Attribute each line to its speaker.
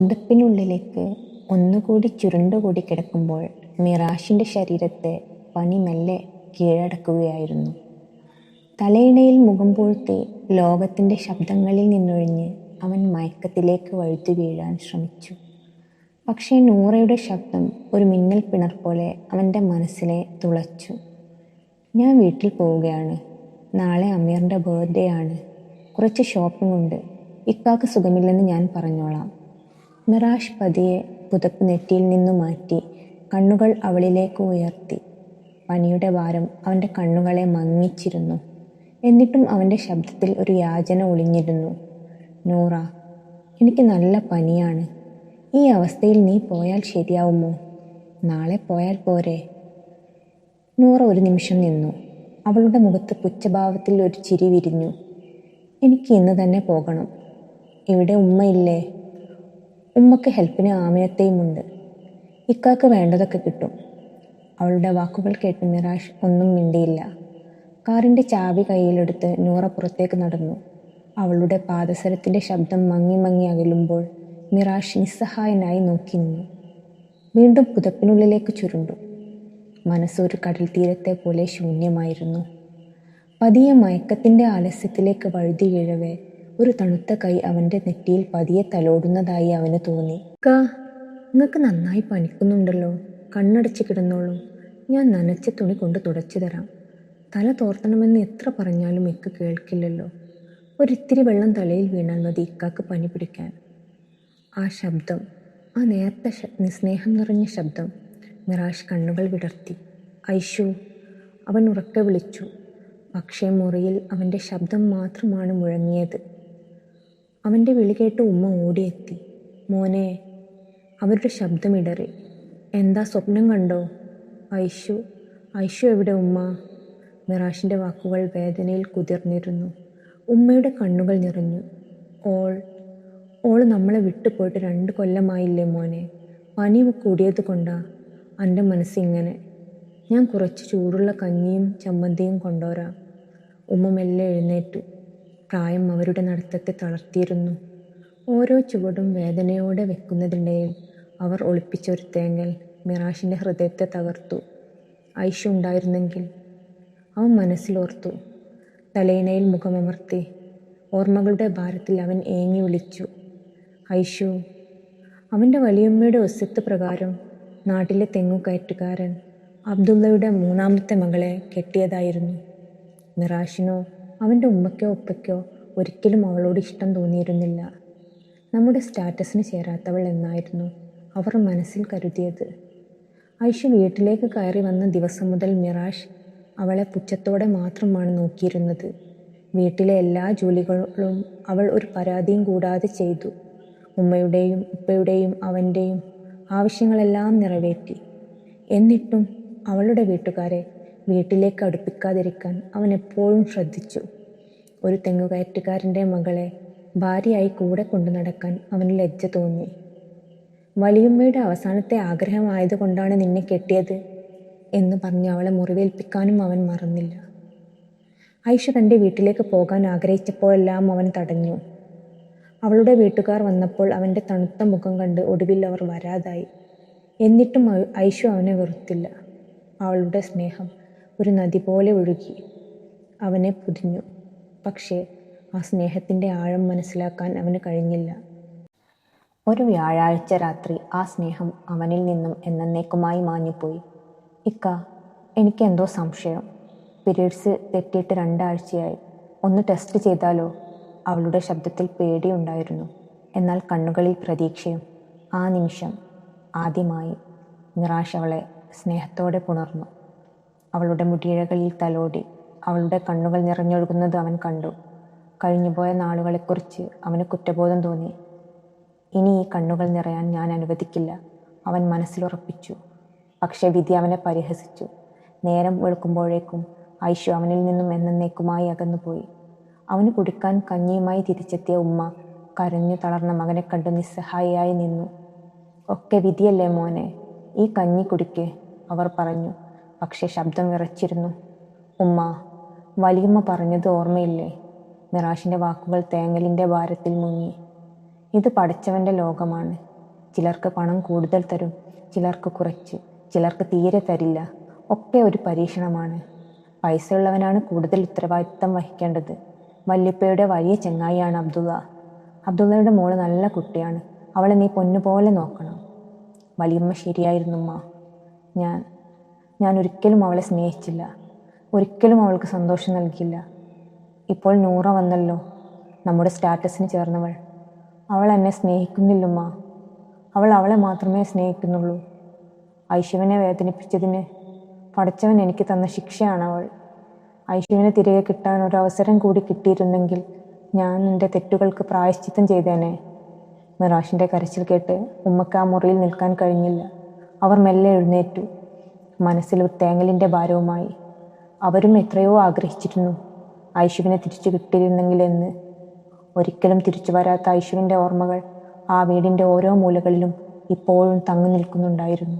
Speaker 1: പുതപ്പിനുള്ളിലേക്ക് ഒന്നുകൂടി ചുരുണ്ടുകൂടി കിടക്കുമ്പോൾ മിറാഷിന്റെ ശരീരത്തെ പനി മെല്ലെ കീഴടക്കുകയായിരുന്നു. തലയിണയിൽ മുഖം പൂഴ്ത്തി ലോകത്തിന്റെ ശബ്ദങ്ങളിൽ നിന്നൊഴിഞ്ഞ് അവൻ മയക്കത്തിലേക്ക് വഴുത്തു വഴുതിവീഴാൻ ശ്രമിച്ചു. പക്ഷേ നൂറയുടെ ശബ്ദം ഒരു മിന്നൽ പിണർ പോലെ അവന്റെ മനസ്സിനെ തുളച്ചു. "ഞാൻ വീട്ടിൽ പോവുകയാണ്. നാളെ അമീറിന്റെ ബർത്ത്ഡേ ആണ്. കുറച്ച് ഷോപ്പിംഗ് ഉണ്ട്. ഇക്കാക്ക് സുഖമില്ലെന്ന് ഞാൻ പറഞ്ഞോളാം. " മിറാഷ് പതിയെ പുതപ്പ് നെറ്റിയിൽ നിന്നു മാറ്റി കണ്ണുകൾ അവളിലേക്ക് ഉയർത്തി. പനിയുടെ ഭാരം അവന്റെ കണ്ണുകളെ മങ്ങിച്ചിരുന്നു. എന്നിട്ടും അവന്റെ ശബ്ദത്തിൽ ഒരു യാചന ഒളിഞ്ഞിരുന്നു. "നൂറ, എനിക്ക് നല്ല പനിയാണ്. ഈ അവസ്ഥയിൽ നീ പോയാൽ ശരിയാവുമോ? നാളെ പോയാൽ പോരെ " നൂറ ഒരു നിമിഷം നിന്നു. അവളുടെ മുഖത്ത് പുച്ഛഭാവത്തിൽ ഒരു ചിരി വിരിഞ്ഞു. "എനിക്ക് ഇന്ന് തന്നെ പോകണം. ഇവിടെ ഉമ്മയില്ലേ? ഉമ്മക്ക് ഹെൽപ്പിന് ഉണ്ട് ഇക്കാക്ക് വേണ്ടതൊക്കെ കിട്ടും. " അവളുടെ വാക്കുകൾ കേട്ട് മിറാഷ് ഒന്നും മിണ്ടിയില്ല. കാറിന്റെ ചാവി കയ്യിലെടുത്ത് നൂറ പുറത്തേക്ക് നടന്നു. അവളുടെ പാദസരത്തിന്റെ ശബ്ദം മങ്ങി മങ്ങി അകലുമ്പോൾ മിറാഷ് നിസ്സഹായനായി നോക്കി നിന്നു. വീണ്ടും പുതപ്പിനുള്ളിലേക്ക് ചുരുണ്ടു. മനസ്സൊരു കടൽ തീരത്തെ പോലെ ശൂന്യമായിരുന്നു. പതിയെ മയക്കത്തിന്റെ ആലസ്യത്തിലേക്ക് വഴുതി വഴുതിവീഴവേ ഒരു തണുത്ത കൈ അവന്റെ നെറ്റിയിൽ പതിയെ തലോടുന്നതായി അവന് തോന്നി. കാ നിങ്ങൾക്ക് നന്നായി പനിക്കുന്നുണ്ടല്ലോ. കണ്ണടച്ച് കിടന്നോളൂ. ഞാൻ നനച്ച തുണി കൊണ്ട് തുടച്ചു തരാം. തല തോർത്തണമെന്ന് എത്ര പറഞ്ഞാലും ഇക്ക കേൾക്കില്ലല്ലോ. ഒരിത്തിരി വെള്ളം തലയിൽ വീണാൽ മതി ഇക്കാക്ക് പനി പിടിക്കാൻ. " ആ ശബ്ദം, ആ നേർത്ത നിസ്നേഹം നിറഞ്ഞ ശബ്ദം. മിറാഷ് കണ്ണുകൾ വിടർത്തി. ഐഷു " അവൻ ഉറക്കെ വിളിച്ചു. പക്ഷേ മുറിയിൽ അവന്റെ ശബ്ദം മാത്രമാണ് മുഴങ്ങിയത്. അവന്റെ വിളി കേട്ട് ഉമ്മ ഓടിയെത്തി. മോനെ " അവരുടെ ശബ്ദമിടറി. "എന്താ സ്വപ്നം കണ്ടോ? " ഐഷു ഐഷു എവിടെ ഉമ്മ മിറാഷിന്റെ വാക്കുകൾ വേദനയിൽ കുതിർന്നിരുന്നു. ഉമ്മയുടെ കണ്ണുകൾ നിറഞ്ഞു. "ഓൾ, ഓൾ നമ്മളെ വിട്ടുപോയിട്ട് രണ്ട് കൊല്ലമായില്ലേ മോനെ പനി കൂടിയത് കൊണ്ടാ എന്റെ മനസ്സിങ്ങനെ ഞാൻ കുറച്ച് ചൂടുള്ള കഞ്ഞിയും ചമ്മന്തിയും കൊണ്ടുവരാം " ഉമ്മ മെല്ലെ എഴുന്നേറ്റു. പ്രായം അവരുടെ നടത്തത്തെ തളർത്തിയിരുന്നു. ഓരോ ചുവടും വേദനയോടെ വെക്കുന്നതിനിടയിൽ അവർ ഒളിപ്പിച്ചൊരു തേങ്ങൽ മിറാഷിന്റെ ഹൃദയത്തെ തകർത്തു. ഐഷ ഉണ്ടായിരുന്നെങ്കിൽ! " അവൻ മനസ്സിലോർത്തു. തലയിണയിൽ മുഖമമർത്തി ഓർമ്മകളുടെ ഭാരത്തിൽ അവൻ ഏങ്ങി വിളിച്ചു. ഐഷു അവന്റെ വലിയമ്മയുടെ ഒസ്യത്ത് പ്രകാരം നാട്ടിലെ തെങ്ങുകയറ്റുകാരൻ അബ്ദുള്ളയുടെ മൂന്നാമത്തെ മകളെ കെട്ടിയതായിരുന്നു. മിറാഷിനോ അവന്റെ ഉമ്മയ്ക്കോ ഉപ്പയ്ക്കോ ഒരിക്കലും അവളോട് ഇഷ്ടം തോന്നിയിരുന്നില്ല. നമ്മുടെ സ്റ്റാറ്റസിന് ചേരാത്തവൾ എന്നായിരുന്നു അവർ മനസ്സിൽ കരുതിയത്. ഐഷ വീട്ടിലേക്ക് കയറി വന്ന ദിവസം മുതൽ മിറാഷ് അവളെ പുച്ഛത്തോടെ മാത്രമാണ് നോക്കിയിരുന്നത്. വീട്ടിലെ എല്ലാ ജോലികളും അവൾ ഒരു പരാതിയും കൂടാതെ ചെയ്തു. ഉമ്മയുടെയും ഉപ്പയുടെയും അവന്റെയും ആവശ്യങ്ങളെല്ലാം നിറവേറ്റി. എന്നിട്ടും അവളുടെ വീട്ടുകാരെ വീട്ടിലേക്ക് അടുപ്പിക്കാതിരിക്കാൻ അവൻ എപ്പോഴും ശ്രദ്ധിച്ചു. ഒരു തെങ്ങുകയറ്റുകാരന്റെ മകളെ ഭാര്യയായി കൂടെ കൊണ്ടു നടക്കാൻ അവന് ലജ്ജ തോന്നി. "വലിയുമ്മയുടെ അവസാനത്തെ ആഗ്രഹമായതുകൊണ്ടാണ് നിന്നെ കെട്ടിയത്" എന്ന് പറഞ്ഞ് അവളെ മുറിവേൽപ്പിക്കാനും അവൻ മറന്നില്ല. ഐഷ തന്റെ വീട്ടിലേക്ക് പോകാൻ ആഗ്രഹിച്ചപ്പോഴെല്ലാം അവൻ തടഞ്ഞു. അവളുടെ വീട്ടുകാർ വന്നപ്പോൾ അവന്റെ തണുത്ത മുഖം കണ്ട് ഒടുവിൽ അവർ വരാതായി. എന്നിട്ടും ഐഷു അവനെ വെറുത്തില്ല. അവളുടെ സ്നേഹം ഒരു നദി പോലെ ഒഴുകി അവനെ പൊതിഞ്ഞു. പക്ഷേ ആ സ്നേഹത്തിന്റെ ആഴം മനസ്സിലാക്കാൻ അവന് കഴിഞ്ഞില്ല. ഒരു വ്യാഴാഴ്ച രാത്രി ആ സ്നേഹം അവനിൽ നിന്നും എന്നേക്കുമായി മാഞ്ഞുപോയി. ഇക്ക എനിക്ക് എന്തോ സംശയം. പിരീഡ്സ് തെറ്റിയിട്ട് രണ്ടാഴ്ചയായി. ഒന്ന് ടെസ്റ്റ് ചെയ്താലോ? " അവളുടെ ശബ്ദത്തിൽ പേടിയുണ്ടായിരുന്നു. എന്നാൽ കണ്ണുകളിൽ പ്രതീക്ഷയും. ആ നിമിഷം, ആദ്യമായി, നിരാശ അവളെ സ്നേഹത്തോടെ പുണർന്നു. അവളുടെ മുടിയിഴകളിൽ തലോടി. അവളുടെ കണ്ണുകൾ നിറഞ്ഞൊഴുകുന്നത് അവൻ കണ്ടു. കഴിഞ്ഞുപോയ നാളുകളെക്കുറിച്ച് അവന് കുറ്റബോധം തോന്നി. "ഇനി ഈ കണ്ണുകൾ നിറയാൻ ഞാൻ അനുവദിക്കില്ല" അവൻ മനസ്സിലുറപ്പിച്ചു. പക്ഷെ വിധി അവനെ പരിഹസിച്ചു. നേരം വെളുക്കുമ്പോഴേക്കും ഐഷു അവനിൽ നിന്നും എന്നേക്കുമായി അകന്നുപോയി. അവന് കുടിക്കാൻ കഞ്ഞിയുമായി തിരിച്ചെത്തിയ ഉമ്മ കരഞ്ഞു തളർന്ന മകനെ കണ്ട് നിസ്സഹായിയായി നിന്നു. "ഒക്കെ വിധിയല്ലേ മോനെ ഈ കഞ്ഞി കുടിക്കേ അവർ പറഞ്ഞു. പക്ഷേ ശബ്ദം വിറച്ചിരുന്നു. ഉമ്മ വലിയമ്മ പറഞ്ഞത് ഓർമ്മയില്ലേ? നിറാഷിന്റെ വാക്കുകൾ തേങ്ങലിന്റെ ഭാരത്തിൽ മുങ്ങി. "ഇത് പഠിച്ചവന്റെ ലോകമാണ്. ചിലർക്ക് പണം കൂടുതൽ തരും ചിലർക്ക് കുറച്ച് ചിലർക്ക് തീരെ തരില്ല ഒക്കെ ഒരു പരീക്ഷണമാണ് പൈസയുള്ളവനാണ് കൂടുതൽ ഉത്തരവാദിത്തം വഹിക്കേണ്ടത് വല്യപ്പയുടെ വലിയ ചെങ്ങായിയാണ് അബ്ദുള്ള അബ്ദുള്ളയുടെ മോൾ നല്ല കുട്ടിയാണ് അവളെ നീ പൊന്നുപോലെ നോക്കണം വലിയമ്മ ശരിയായിരുന്നുമ്മ ഞാൻ ഞാൻ ഒരിക്കലും അവളെ സ്നേഹിച്ചില്ല. ഒരിക്കലും അവൾക്ക് സന്തോഷം നൽകിയില്ല. ഇപ്പോൾ നൂറ വന്നല്ലോ. നമ്മുടെ സ്റ്റാറ്റസിന് ചേർന്നവൾ. അവൾ എന്നെ സ്നേഹിക്കുന്നില്ലുമ്മ. അവൾ അവളെ മാത്രമേ സ്നേഹിക്കുന്നുള്ളൂ. ഐശുവിനെ വേദനിപ്പിച്ചതിന് പഠിച്ചവൻ എനിക്ക് തന്ന ശിക്ഷയാണ് അവൾ. ഐശുവിനെ തിരികെ കിട്ടാൻ ഒരു അവസരം കൂടി കിട്ടിയിരുന്നെങ്കിൽ ഞാൻ എന്റെ തെറ്റുകൾക്ക് പ്രായശ്ചിത്തം ചെയ്തേനെ. മിറാഷിന്റെ കരച്ചിൽ കേട്ട് ഉമ്മക്ക് ആ മുറിയിൽ നിൽക്കാൻ കഴിഞ്ഞില്ല. അവർ മെല്ലെ എഴുന്നേറ്റു. മനസ്സിൽ തേങ്ങലിന്റെ ഭാരവുമായി അവരും എത്രയോ ആഗ്രഹിച്ചിരുന്നു ഐശുവിനെ തിരിച്ചു കിട്ടിയിരുന്നെങ്കിലെന്ന്. ഒരിക്കലും തിരിച്ചു വരാത്ത ഐശുവിന്റെ ഓർമ്മകൾ ആ വീടിന്റെ ഓരോ മൂലകളിലും ഇപ്പോഴും തങ്ങി നിൽക്കുന്നുണ്ടായിരുന്നു.